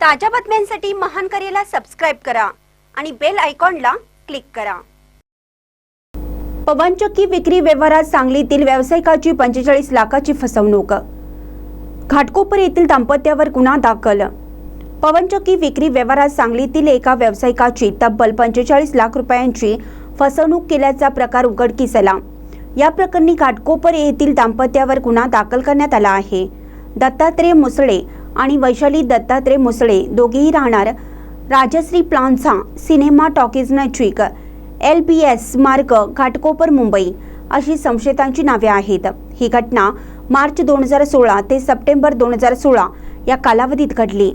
ताज्या बातम्यांसाठी महान करेला सबस्क्राईब करा आणि बेल आयकॉनला क्लिक करा. पवनचक्की विक्री व्यवहारात सांगलीतील व्यावसायिकाची पंचेचाळीस लाखाची फसवणूक. घाटकोपर येथील दाम्पत्यावर गुन्हा दाखल. पवनचक्की विक्री व्यवहारात सांगलीतील एका व्यावसायिकाची तब्बल पंचेचाळीस लाख रुपयांची फसवणूक केल्याचा प्रकार उघडकीस आला या प्रकरणी घाटकोपर येथील दाम्पत्यावर गुन्हा दाखल करण्यात आला आहे. दत्तात्रय मुसळे आणि वैशाली दत्तात्रय मुसळे दोघेही राहणार राजश्री प्लान्झा सिनेमा टॉकीज नजीक एल पी एस मार्ग घाटकोपर मुंबई अशी संशयितांची नावे आहेत. ही घटना मार्च दोन हजार सोळा ते सप्टेंबर दोन हजार सोळा या कालावधीत घडली.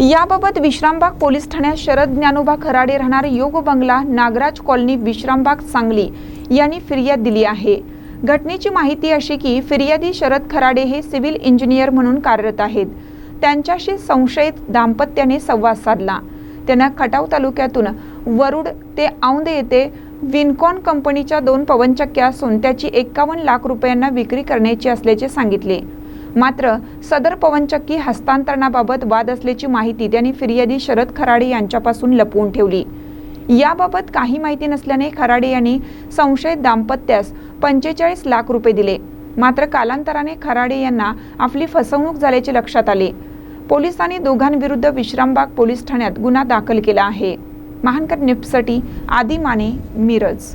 याबाबत विश्रामबाग पोलीस ठाण्यात शरद ज्ञानोबा खराडे राहणार योग बंगला नागराज कॉलनी विश्रामबाग सांगली यांनी फिर्याद दिली आहे. घटनेची माहिती अशी की फिर्यादी शरद खराडे हे सिव्हिल इंजिनियर म्हणून कार्यरत आहेत. त्यांच्याशी संशयित दाम्पत्याने संवाद साधला. त्यांना खटाव तालुक्यातून वरुड ते औंद येथे विनकॉन कंपनीच्या दोन पवनचक्क्या असून त्याची एक्कावन्न लाख रुपयांना विक्री करण्याची असल्याचे सांगितले. मात्र सदर पवनचक्की हस्तांतरणाबाबत वाद असल्याची माहिती त्यांनी फिर्यादी शरद खराडे यांच्यापासून लपवून ठेवली. याबाबत काही माहिती नसल्याने खराडे यांनी संशयित दाम्पत्यास पंचेचाळीस लाख रुपये दिले. मात्र कालांतराने खराडे यांना आपली फसवणूक झाल्याचे लक्षात आले. पोलिसांनी दोघांविरुद्ध विश्रामबाग पोलीस ठाण्यात गुन्हा दाखल केला आहे. महानकर निफ्टसाठी आदी माने मिरज.